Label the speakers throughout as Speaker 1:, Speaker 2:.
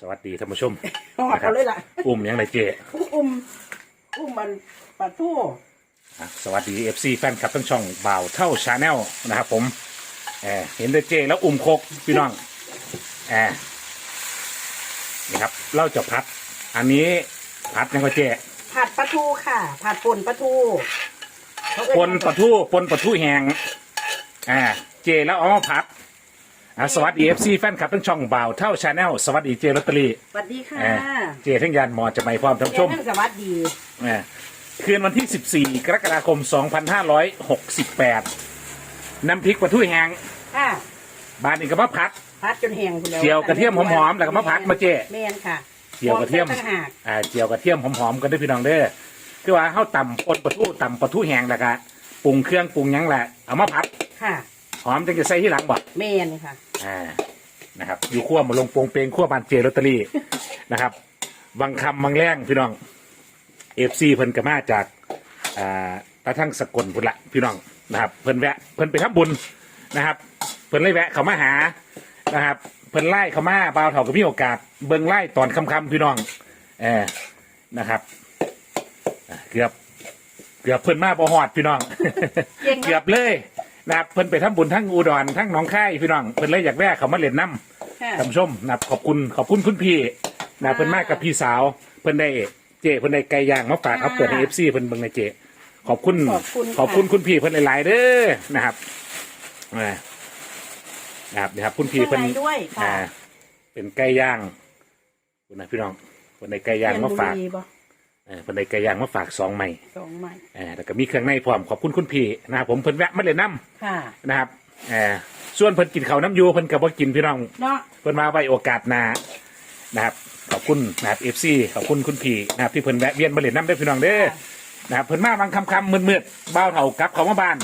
Speaker 1: สวัสดีท่านผู้ชม
Speaker 2: หอดเอาเลยล่ะ
Speaker 1: อุ้มยังไงเจ
Speaker 2: อุ้มอุ้มมันปลาทู่
Speaker 1: อะสวัสดีเอฟซีแฟนคลับทั้งช่องบ่าวเท่าชาแนลนะครับผมแอบเห็นเดเจแล้วอุ้มโคกพี่น้องแอบนี่ครับเราจะพัด อันนี้พัดยังไงเจ
Speaker 2: ผัดปลาทูค่ะ ผัดป่นปลาทูเขาเอิ้
Speaker 1: ปนปลาทูปนปลาทูแห้งอ่าเจแล้วเอามาพัด อะสวัสดีเอฟซีแฟนคลับทั้งช่องบ่าวเท่าชาแนลสวัสดีเจลอตเตอรี่
Speaker 2: สวัสดีค่ะ
Speaker 1: อ่าเจทั้งยานหมอจะไม่พร้อมท่านผู้ชม
Speaker 2: เจ๊ทั้งสวัสดี
Speaker 1: อ่าคืนวันที่ 14 กรกฎาคม 2568 น้ำพริกปลาทูแห้ง
Speaker 2: ค่ะ
Speaker 1: บานอีกก็มาพัด
Speaker 2: ผัดจนแห้งคุณแล้ว
Speaker 1: เจียวกระเทียมหอมๆแล้วก็มาผัดมาเจ๊
Speaker 2: แม่นค่ะ
Speaker 1: เจียวกระเทียม
Speaker 2: หอใส่ต่างหาก
Speaker 1: อ่าเจียวกระเทียมหอมๆกันด้วยพี่น้องเด้อคือว่าข้าวต่ำปนปลาทูต่ำปลาทูแห้งแล้วก็ปรุงเครื่องปรุงหยังแหละเอามาผัด
Speaker 2: ค่ะ
Speaker 1: หอมจังจะใส่ที่หลังบ่
Speaker 2: แม่นค่ะ
Speaker 1: อ่านะครับ อยู่ขั้วมาลงโปรงเปงขั้วบานเจลอตเตอรี่ นะครับบางคำบางแรงพี่น้องเอฟซีเพิ่นก็มาจากอ่าตาทั้งสกลพุ่นละพี่น้องนะครับ เพิ่นแวะเพิ่นไปทำบุญนะครับ เพิ่นเลยแวะเขามาหานะครับ เพิ่นไล่เขามาบ่าวเถาก็มีโอกาส เบิ่งไล่ตอนคำๆพี่น้องเออนะครับอะเกือบเกือบเพิ่นมาบ่ฮอดพี่น้อง
Speaker 2: เก่งมาก
Speaker 1: เกือบเลย นะครับเพิ่นไปทำบุญทั้งอุดรทั้งหนองคายพี่น้องเพิ่นเลยอยากแวะเขามาเล่นน้ำ
Speaker 2: ค่ะ
Speaker 1: ท่านผู้ชมนะครับขอบคุณขอบคุณคุณพี่นะเพิ่นมากับพี่สาว เพิ่นได้เจเพิ่นได้ไก่ย่างมาฝากครับเปิดให้เอฟซีเพิ่นเบิ่งในเจ ขอบคุณ
Speaker 2: ขอบคุณ
Speaker 1: ขอบคุณคุณพี่เพิ่นหลายๆเด้อนะครับอ่านะครับนะครับคุณพี่
Speaker 2: เครื่
Speaker 1: เพิ่
Speaker 2: อนงในด้วยค่ะ
Speaker 1: อ่าเป็นไก่ย่างคุณนะพี่น้องเพิ่นได้ไก่ย่างมาฝาก
Speaker 2: เรียนบุรีบ่
Speaker 1: เออเพิ่นได้ไก่ย่างมาฝากสองใหม่
Speaker 2: สองไม้
Speaker 1: อ่าแล้วก็มีเครื่องในพร้อมขอบคุณคุณพี่นะครับผมเพิ่นแวะมาเล่นน้ำ
Speaker 2: ค่ะ
Speaker 1: นะครับเออส่วนเพิ่นกินข้าวน้ำอยูเพิ่นก็บ่กินพี่น้อง
Speaker 2: เนาะ
Speaker 1: เพิ่นมาไว้โอกาสหน้านะครับขอบคุณนะครับ FC ขอบคุณคุณพี่นะครับที่เพิ่นแวะเวียนมาเล่นน้ำเด้อพี่น้องเด้อนะครับเพิ่นมาบางคำคำมืดมืดๆเบ้าเท่ากลับเขามาบ้าน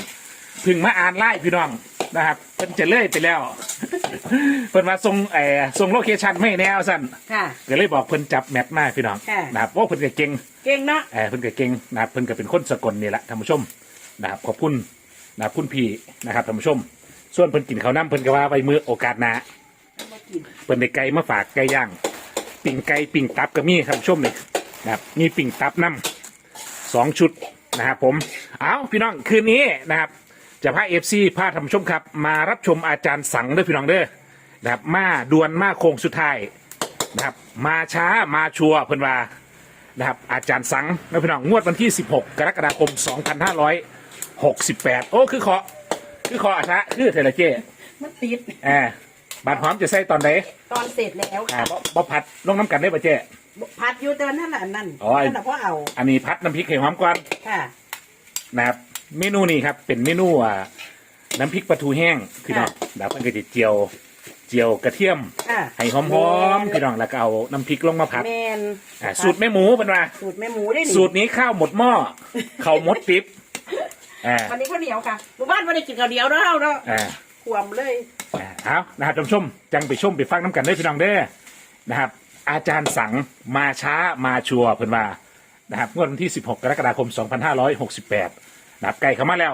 Speaker 1: เพึ่งมาอ่านไล่พี่น้องนะครับเพิ่นจะเลื่อยไปแล้ว เพิ่นมาส่งเอ่อส่งโลเคชั่นไม่แนวสั่น
Speaker 2: ค่ะ
Speaker 1: ก็เลยบอกเพิ่นจับแมทมาพี่น้อง
Speaker 2: ค่ะ
Speaker 1: นะครับว่าเพิ่นก็เก่ง
Speaker 2: เก่งเนาะ
Speaker 1: เออเพิ่นก็เก่งนะครับเพิ่นก็เป็นคนสกลนี่แหละท่านผู้ชมนะครับขอบคุณนะครับคุณพี่นะครับท่านผู้ชม ส่วนเพิ่นกินข้าวน้ำเพิ่นก็ว่าไปมือโอกาสหน้า
Speaker 2: บ่กิน
Speaker 1: เพิ่นได้ไก่มาฝากไก่ย่างปิ่งไก่ปิ่งตับก็มีท่านผู้ชมนี่นะครับมีปิ่งตับน้ำสองชุดนะครับผมเอาพี่น้องคืนนี้นะครับ จะพาเอฟซีพาท่านผู้ชมครับ มารับชมอาจารย์สังเด้อพี่น้องเด้อนะครับมาดวนมาโค้งสุดท้ายนะครับมาช้ามาชัวร์เพิ่นว่านะครับอาจารย์สังนะพี่น้องงวดวันที่ 16 กรกฎาคม 2568 โอ้คือขอคือขออาชะคือเทเลเจ
Speaker 2: มันติด
Speaker 1: แอบบาดหอมจะใส่ตอนไหน
Speaker 2: ตอนเสร็จแล้ว
Speaker 1: อ่า
Speaker 2: ค่ะ
Speaker 1: บ่บ่ผัดลงน้ำกันได้ป่ะเจ
Speaker 2: ผัดอยู่แต่ว่านั่นแหละอันนั่น
Speaker 1: อ๋อไอ้
Speaker 2: นั่นแหละเพราะเอา
Speaker 1: อันนี้พัดน้ำพริกไข่หอมก่อน
Speaker 2: ค่ะ
Speaker 1: นะครับ เมนูนี้ครับ เป็นเมนูอ่าน้ำพริกปลาทูแห้งพี่น้องดาวเพิ่นก็จะเจียวเจียวกระเทียม
Speaker 2: ค่ะ
Speaker 1: ให้หอมๆพี่น้องแล้วก็เอาน้ำพริกลงมาผัด
Speaker 2: แมน
Speaker 1: อ่าสูตรแม่หมูเป็นว่า
Speaker 2: สูตรแม่หมูได้นี่
Speaker 1: สูตรนี้ข้าวหมดหม้อข้าวหมดปิ๊บอ่า
Speaker 2: วันนี้ข้าวเหนียวค่ะหมู่บ้านวันนี้กินข้าวเหนียวเนาะเฮาเนาะ
Speaker 1: อ่า
Speaker 2: ขวมเลย
Speaker 1: อ่าเอานะครับท่านผู้ชมจังไปชมไปฟังน้ำกันได้อพี่น้องเด้อนะครับ อาจารย์สังมาช้ามาชัวร์เพิ่นว่านะครับงวดวันที่ 16 กรกฎาคม 2568 นะครับใกล้เข้ามาแล้ว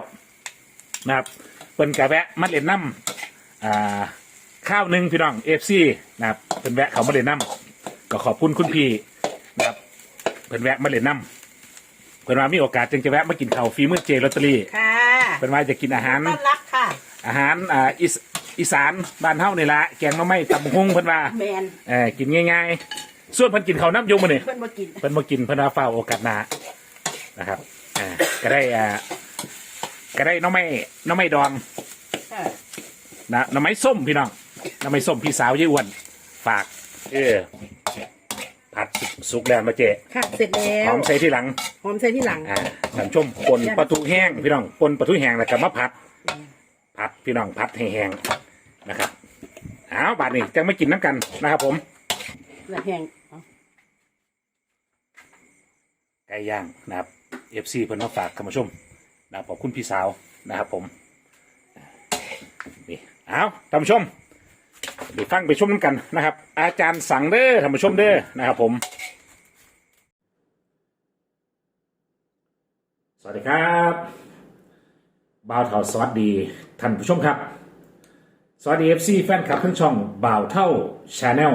Speaker 1: นะครับเพิ่นกะแวะมัดเล่นน้ำอ่าข้าวหนึ่งพี่น้องเอฟซีนะครับเพิ่นแวะเขามาเล่นน้ำก็ขอบคุณคุณพี่นะครับเพิ่นแวะมาเล่นน้ำเพิ่นว่ามีโอกาสจึงจะแวะมากินข้าวฟรีมื้อเจลอตเตอรี่
Speaker 2: ค่ะ
Speaker 1: เพิ่นว่าจะกินอาหาร
Speaker 2: ต้อนรับค่ะ
Speaker 1: อาหารอ่าอีสอีสานบ้านเฮานี่ละแกงหน่อไม้ตำบักหุ่งเพิ่นว่า
Speaker 2: แมน
Speaker 1: เออกินง่ายๆ ส่วนเพิ่นกินข้าวน้ำยงมื้อนี่
Speaker 2: เพิ่นมากิน
Speaker 1: เพิ่นบ่กินเพิ่นว่าฝ้าวโอกาสหน้านะครับอ่าก็ได้อ่า ก็ได้หน่อไม้หน่อไม้ดอง
Speaker 2: ค่ะ
Speaker 1: นะหน่อไม้ส้มพี่น้องหน่อไม้ส้มพี่สาวยายอ้วนฝาก เออผัดสุกแล้วมาเจ
Speaker 2: ค่ะเสร็จแล้
Speaker 1: หอ
Speaker 2: ว
Speaker 1: มใส่ที่หลัง
Speaker 2: หอมใส่ที่หลัง
Speaker 1: อ่าท่านชมปนปลาทูแห้งพี่น้องปนปลาทูแห้งแล้วก็มาผัด ผัดพี่น้องผัดให้แห้งนะครับเอาบาดนี้จะไม่กินน้ำกันนะครับผม
Speaker 2: แล้วแห้งเอา
Speaker 1: ไก่ย่างนะครับเอฟซีเพิ่นมาฝากท่านผู้ชม นะครับขอบคุณพี่สาวนะครับผมนี่เอาท่านผู้ชมไปฟังไปชมน้ำกันนะครับ อาจารย์สั่งเด้อท่านผู้ชมเด้อนะครับผม สวัสดีครับบ่าวเท่าสวัสดีท่านผู้ชมครับ สวัสดีเอฟซีแฟนคลับทั้งช่องบ่าวเท่าชาแนล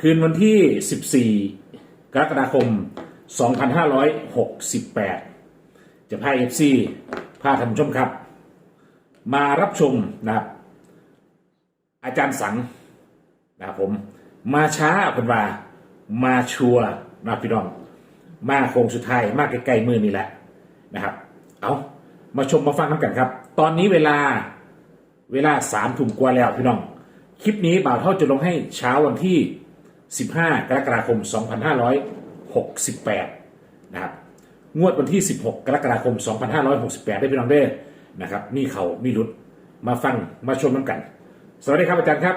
Speaker 1: คืนวันที่ 14 กรกฎาคม 2568 จะพาเอฟซีพาท่านผู้ชมครับ มารับชมนะครับ อาจารย์สังนะครับผม มาช้าเพิ่นว่ามาชัวนะพี่น้อง มาโค้งสุดท้ายมาใกล้ๆมือนี่แหละนะครับ เอามาชมมาฟังน้ำกันครับ ตอนนี้เวลาเวลาสามทุ่มกว่าแล้วพี่น้อง คลิปนี้บ่าวเท่าจะลงให้เช้าวันที่ 15 กรกฎาคม 2568 นะครับ งวดวันที่ 16 กรกฎาคม 2568 ได้พี่น้องเด้อนะครับมีเขามีรุดมาฟังมาชมน้ำกัน สวัสดีครับอาจารย์ครับ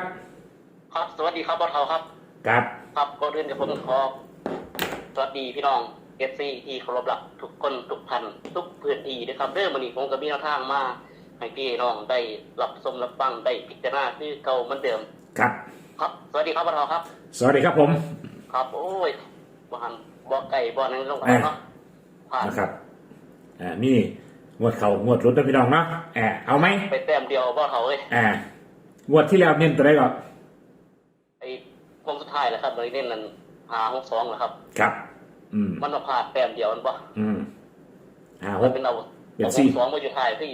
Speaker 3: ครับ สวัสดีครับบอสเทาครับ
Speaker 1: ครับ
Speaker 3: ครับก่อนอื่นกับผมขอสวัสดีพี่น้องเอฟซีที่เคารพรักทุกคนทุกท่านทุกพื้นที่นะครับเรื่องมันนี้ผมกับมีแนวทางมาให้พี่น้องได้รับชมรับฟังได้พิจารณาคือเก่าเหมือนเดิม
Speaker 1: ครับ
Speaker 3: ครับ สวัสดีครับบอสเทาครับ
Speaker 1: สวัสดีครับผม
Speaker 3: ครับ โอ้ยบ่หันบ่ไก่บ่อนั้นลงไปเนาะผ่าน
Speaker 1: นะครับอ่านี่งวดเขางวดรุดนะพี่น้องเนาะอ่าเอาไหม
Speaker 3: ไปแต้มเดียวบอสเทาเอ้ย
Speaker 1: อ่างวดที่แล้วเน้นตัวได้ก่อน
Speaker 3: ไอ้โค้งสุดท้ายแหละครับเลยเน้นนั่นหาหกสองแหละครับ
Speaker 1: ครับ อืม
Speaker 3: มันมาพลาดแต้มเดียวมันบ่
Speaker 1: อืมอ่าห
Speaker 3: มัน
Speaker 1: ก
Speaker 3: เป็นเอา
Speaker 1: เป็น
Speaker 3: เอา
Speaker 1: สี่
Speaker 3: หกสองมาอยู่ท้ายที่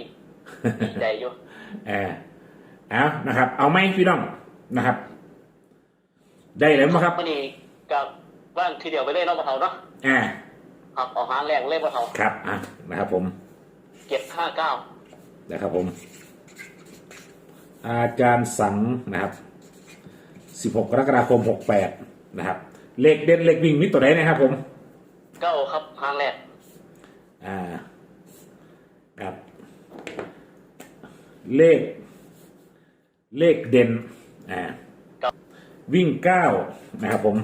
Speaker 3: ดีใจอยู่
Speaker 1: เออเอานะครับ เอาไหมพี่น้องนะครับ ได้แล้วมั้งครับ
Speaker 3: มื่อนี้กับบ้านทีเดียวไปเลยเนาะปะเทาเนาะ
Speaker 1: อ่า
Speaker 3: ครับเอาหางแรงเลยปะเทา
Speaker 1: ครับอะนะครับผม
Speaker 3: เจ็ดห้าเก้า
Speaker 1: นะครับผม อาจารย์สังนะครับ16กรกฎาคม68นะครับ เลขเด่นเลขวิ่งมิตัวไหนนะครับผม
Speaker 3: เก้าครับหางแรก
Speaker 1: อ่าครับ เลข เลขเด่นอ่าวิ่งเก้านะครับผม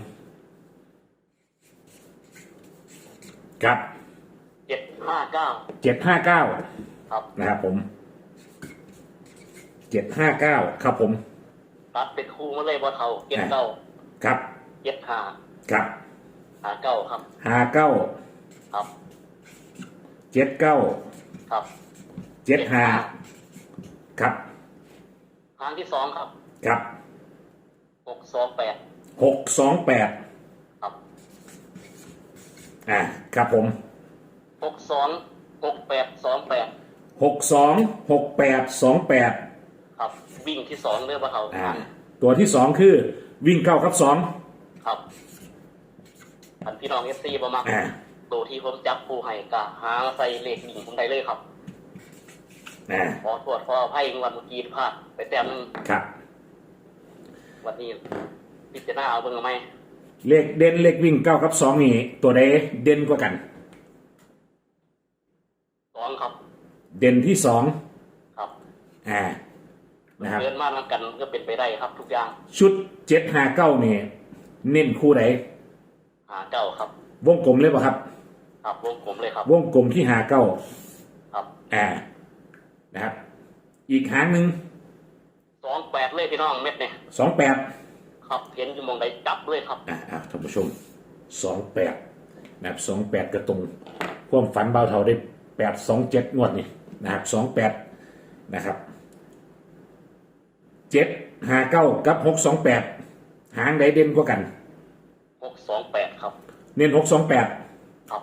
Speaker 1: ครับ
Speaker 3: เจ็ดห้าเก้า
Speaker 1: เจ็ดห้าเก้า
Speaker 3: ครับ
Speaker 1: นะครับผมเจ็ดห้าเก้าครับผม
Speaker 3: ตัดเป็นคู่มาเลยปะเทาเจ็ดเก้า
Speaker 1: ครับ
Speaker 3: เจ็ดห้า
Speaker 1: ครับ
Speaker 3: หาเก้าครับ
Speaker 1: ห้าเก้า
Speaker 3: ครับ
Speaker 1: เจ็ดเก้า
Speaker 3: ครับ
Speaker 1: เจ็ดห้าครับ
Speaker 3: หางที่สองครับ
Speaker 1: ครับ
Speaker 3: หกสองแปด
Speaker 1: หกสองแปด
Speaker 3: ครับ
Speaker 1: อ่าครับผม
Speaker 3: หกสองหกแปดสองแปด
Speaker 1: หกสองหกแปดสองแปด
Speaker 3: ครับวิ่งที่สองเลยปะเทา
Speaker 1: อ่าตัวที่สองคือวิ่งเก้าครับสอง
Speaker 3: ครับอันพี่น้องเอฟซีประมาณ
Speaker 1: อ่า
Speaker 3: ตัวที่ผมจับผู้ให้กะหาใส่เลขวิ่งผมได้เลยครับ
Speaker 1: อ่า
Speaker 3: ขอโทษขออภัยวันเมื่อกี้พลาดไปแต้มหนึง
Speaker 1: ครับ
Speaker 3: วันนี้พิจารณาเอาเบิ่งเอาไหม
Speaker 1: เลขเด่นเลขวิ่งเก้ากับสองนี่ตัวใดเด่นกว่ากัน
Speaker 3: สองครับ
Speaker 1: เด่นที่สอง
Speaker 3: ครับ
Speaker 1: อ่านะครับ
Speaker 3: เดินมาทำกันก็เป็นไปได้ครับทุกอย่าง
Speaker 1: ชุดเจ็ดห้าเก้านี่เน้นคู่ไหน
Speaker 3: หาเก้าครับ
Speaker 1: วงกลมเลยป่ะครับ
Speaker 3: ครับวงกลมเลยครับ
Speaker 1: วงกลมที่หาเก้า
Speaker 3: ครับ
Speaker 1: อ่านะครับ อีกหางหนึ่ง
Speaker 3: สองแปดเลยพี่น้องเม็ดเนี่ย
Speaker 1: สองแปด
Speaker 3: ครับเห็นอยู่หมองใดจับเลยครับ
Speaker 1: อ่าอ่าท่านผู้ชมสองแปดนะครับสองแปดกระตรงความฝันเบาเท่าได้แปดสองเจ็ดงวดนี่นะครับสองแปดนะครับเจ็ดหาเก้ากับหกสองแปดหางใดเด่นกว่ากัน
Speaker 3: หกสองแปดครับ
Speaker 1: เน้นหกสองแปด
Speaker 3: ครับ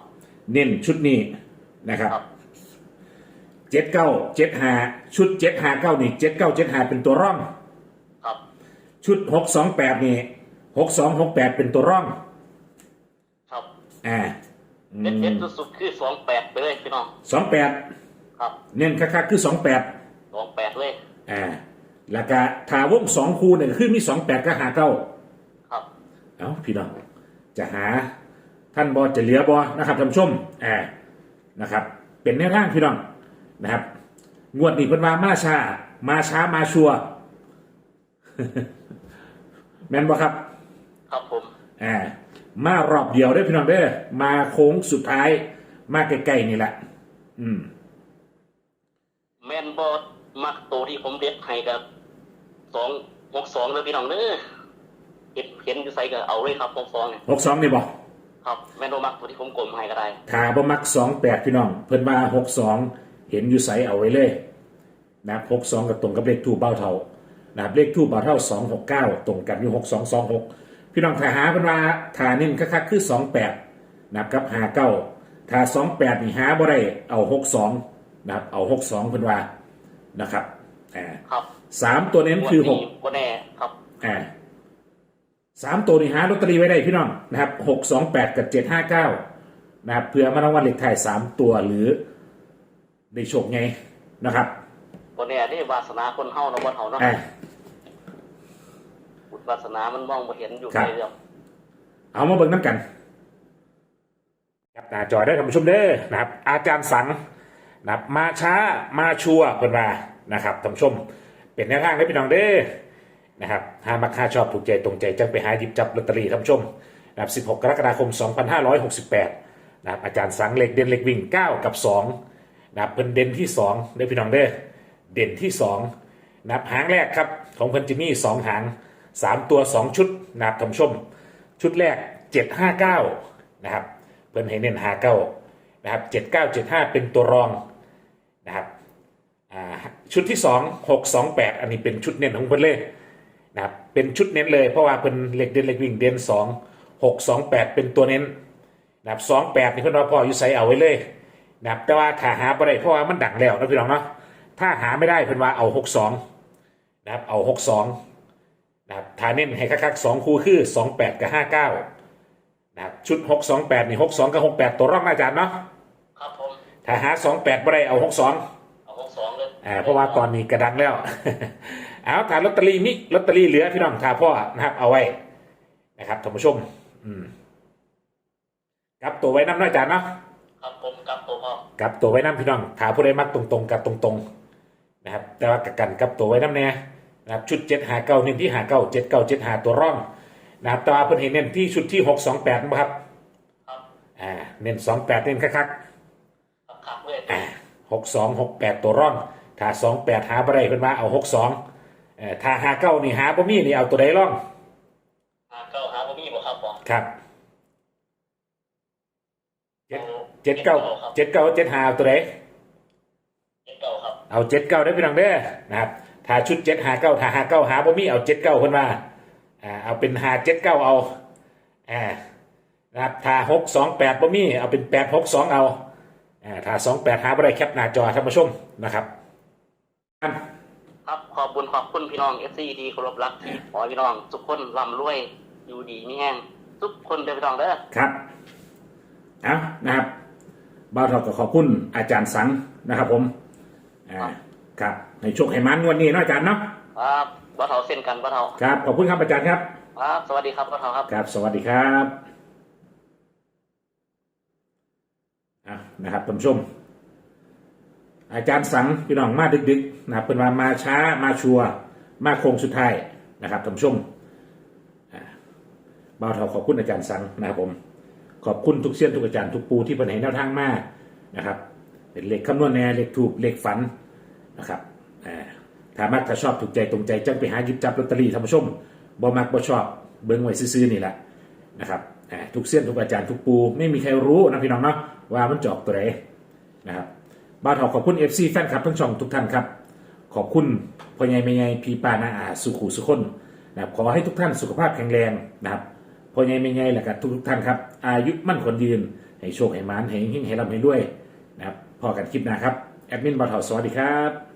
Speaker 1: เน้นชุดนี้นะครับ
Speaker 3: ครับ
Speaker 1: เจ็ดเก้าเจ็ดหาชุดเจ็ดหาเก้านี่เจ็ดเก้าเจ็ดหาเป็นตัวร่อง
Speaker 3: ครับ
Speaker 1: ชุดหกสองแปดนี่หกสองหกแปดเป็นตัวร่อง
Speaker 3: ครับ
Speaker 1: อ่า
Speaker 3: เด็ดเด็ดสุดๆคือสองแปดไปเลยพี่น้อง
Speaker 1: สองแปด
Speaker 3: ครับ
Speaker 1: เน้นคักๆคือสองแปด
Speaker 3: สองแปดเลย
Speaker 1: อ่าแล้วก็ถาวงสองคูเนี่ยคือมีสองแปดก็หาเก้า
Speaker 3: ครับ
Speaker 1: เอ้าพี่น้องจะหาท่านบอจะเหลือบอนะครับท่านผู้ชมอ่านะครับ เป็นแนวทางพี่น้องนะครับ งวดนี้เป็นว่ามาช้ามาช้ามาชัวร์ แม่นบ่ครับ
Speaker 3: ครับผม
Speaker 1: อ่ามารอบเดียวได้อพี่น้องเด้อมาโค้งสุดท้าย มาใกล้ๆนี่แหละ อืม
Speaker 3: แมนบอดมักตัวที่ผมเด็ดให้กับสองหกสองเลยพี่น้องเด้อเห็นเห็นอยู่ใส่ก็เอาเลยครับหกสองเนี่ย
Speaker 1: หกสองนี่บอก
Speaker 3: ครับ แมนบอมักตัวที่ผมกลมให้ก็ได้
Speaker 1: ถ้าบ่มักสองแปดพี่น้อง เพิ่นว่าหกสองเห็นอยู่ใสเอาไว้เลย นะครับหกสองกับตรงกับเลขทูบเบ้าเท่า นะครับเลขทูบเบ้าเท่าสองหกเก้าตรงกันอยู่หกสองสองหกพี่น้องถ้าหาเพิ่นว่าถ้าเน้นคักๆคือสองแปดนะครับกับหาเก้าถ้าสองแปดนี่หาบ่ได้เอาหกสองนะครับเอาหกสองเพิ่นว่านะครับอ่า
Speaker 3: ครับ
Speaker 1: สามตัวเน้นคือหก
Speaker 3: วันนี้บ่แน่ครับ
Speaker 1: อ่าสามตัวนี่หาลอตเตอรี่ไว้ได้พี่น้องนะครับหกสองแปดกับเจ็ดห้าเก้านะครับเพื่อมารางวัลเลขท้ายสามตัวหรือได้โชคไงนะครับ
Speaker 3: วันนี้นี่วาสนาคนเฮาเนาะบ่เฮาเนาะ
Speaker 1: อ่า
Speaker 3: บุญ วาสนามันมองบ่เห็นอยู่
Speaker 1: ครับ
Speaker 3: ในเรื่อง
Speaker 1: เอามาเบิ่งน้ำกันครับหน้าจอได้ท่านผู้ชมเด้อนะครับ อาจารย์สังนะครับมาช้ามาชัวร์เพิ่นว่านะครับท่านผู้ชม เป็นแนวทางได้พี่น้องเด้อนะครับหามาค่าชอบถูกใจตรงใจจังไปหาหยิบจับลอตเตอรี่ท่านผู้ชมนะครับ16 กรกฎาคม 2568นะครับอาจารย์สังเหล็กเด่นเหล็กวิ่ง 9 กับ2นะครับเพิ่นเด่นที่2เด้อพี่น้องเด้อเด่นที่2นะครับหางแรกครับของเพิ่นจะมี2หาง 3ตัว2ชุดนะครับท่านชม ชุดแรก759นะครับเพิ่นให้เน้น59นะครับ7975เก้าเจ็ดห้าเป็นตัวรองนะครับชุดที่2 628อันนี้เป็นชุดเน้นของเพิ่นเลยนะครับเป็นชุดเน้นเลยเพราะว่าเพิ่นเหล็กเด่นเหล็กวิ่งเด่น2 628เป็นตัวเน้นนะครับ28นี่เพิ่นว่าพออยู่ใส่เอาไว้เลยนะครับแต่ว่าถ้าหาบ่ได้เพราะว่ามันดังแล้วนะพี่น้องเนาะถ้าหาไม่ได้เพิ่นว่าเอา62นะครับเอา62 นะครับฐานเน้นให้คักๆสองคู่คือสองแปดกับห้าเก้านะครับชุดหกสองแปดนี่หกสองกับหกแปดตัวร่องนะอาจารย์เนาะ
Speaker 3: ครับผม
Speaker 1: ถ้าหาสองแปดไม่ได้เอาหกสอง
Speaker 3: เอาหกสองเลย
Speaker 1: อ่าเพราะว่าตอนนี้กระดังแล้ว เอาถ้าลอตเตอรี่มิลอตเตอรี่เหลือพี่น้องถ้าพ่อนะครับเอาไว้นะครับท่านผู้ชม อืมกลับตัวไว้น้ำเน้อยอาจารย์เนาะ
Speaker 3: ครับผมกับตัวพ่อก
Speaker 1: ลับตัวไว้น้ำพี่น้องถ้าผู้ใดมักตรงๆกับตรงๆนะครับ แต่ว่ากับกันกลับตัวไว้น้ำแน่ นะครับชุดเจ็ดหาเก้าเน้นที่หาเก้าเจ็ดเก้าเจ็ดหาตัวร่องนะครับแต่ว่าเพิ่นเห็นเน้นที่ชุดที่หกสองแปดนะครับ
Speaker 3: ครับ
Speaker 1: อ่าเน้นสองแปดเน้นคัก
Speaker 3: ครับขับเวท
Speaker 1: ๆอ่าหกสองหกแปดตัวร่องถ้าสองแปดหาบ่ได้เพิ่นว่าเอาหกสองเอ่อถ้าหาเก้านี่หาบ่มีนี่เอาตัวใดร่อง
Speaker 3: หาเก้าหาบ่มีบ่ครับบ่
Speaker 1: ครับเจ็ดเจ็ดเก้า
Speaker 3: ครับ
Speaker 1: เจ็ดเก้าเจ็ดหาเอาตัวใด
Speaker 3: เจ็ดเก้าครับ
Speaker 1: เอาเจ็ดเก้าได้พี่น้องเด้อนะครับ ถ้าชุดเจ็ดหาเก้าถ้าหาเก้าหาบ่มีเอาเจ็ดเก้าเพิ่นว่าอ่าเอาเป็นหาเจ็ดเก้าเอาอ่านะครับถ้าหกสองแปดบ่มีเอาเป็นแปดหกสองเอาอ่าถ้าสองแปดหาบ่ได้แคปหน้าจอท่านผู้ชมนะครับ
Speaker 3: ครับขอบคุณขอบคุณพี่น้อง FC ที่เคารพรักที่ขอให้พี่น้องทุกคนร่ำรวยอยู่ดีมีแห้งทุกคนเด้อพี่น้องเด้อ
Speaker 1: ครับเอานะครับบ่าวทอก็ขอบคุณอาจารย์สังนะครับผมอ่า ครับในช่วงไหมันวันนี้เนาะอาจารย์เนาะ
Speaker 3: ครับบ่เฒ่าเส้นกันบ่เฒ่า
Speaker 1: ครับขอบคุณครับอาจารย์ครับ
Speaker 3: ครับ สวัสดีครับบ่เฒ่าครับ
Speaker 1: ครับสวัสดีครับอะนะครับท่านผู้ชม อาจารย์สังพี่น้องมาดึกๆนะครับเป็นว่ามาช้ามาชัวร์มาโค้งสุดท้ายนะครับท่านผู้ชมอ่าบ่าวเทาขอบคุณอาจารย์สังนะครับผมขอบคุณทุกเสี้ยนทุกอาจารย์ทุกปูที่เป็นให้แนวทางมานะครับเป็นเลขคำนวณแน่เลขถูกเลขฝัน นะครับถ้ามักถ้าชอบถูกใจตรงใจจังไปหาหยิบจับลอตเตอรี่ท่านผู้ชมบ่มักบ่ชอบเบิ้งไว้ซื่อๆนี่แหละนะครับทุกเสี้ยนทุกอาจารย์ทุกปู ไม่มีใครรู้นะพี่น้องเนาะว่ามันจอกตัวไหนนะครับบ้านทอขอบคุณ FC แฟนคลับทั้งช่องทุกท่านครับ ขอบคุณพ่อใหญ่แม่ใหญ่พี่ป้านาอาสุขุสุคนนะครับขอให้ทุกท่านสุขภาพแข็งแรงนะครับพ่อใหญ่แม่ใหญ่และกับทุกท่านครับ อายุมั่นขวัญยืนให้โชคให้มานให้หิ่งให้ร่ำให้ด้วยนะครับพอกันคลิปหน้าครับ แอดมินบอทอสวัสดีครับ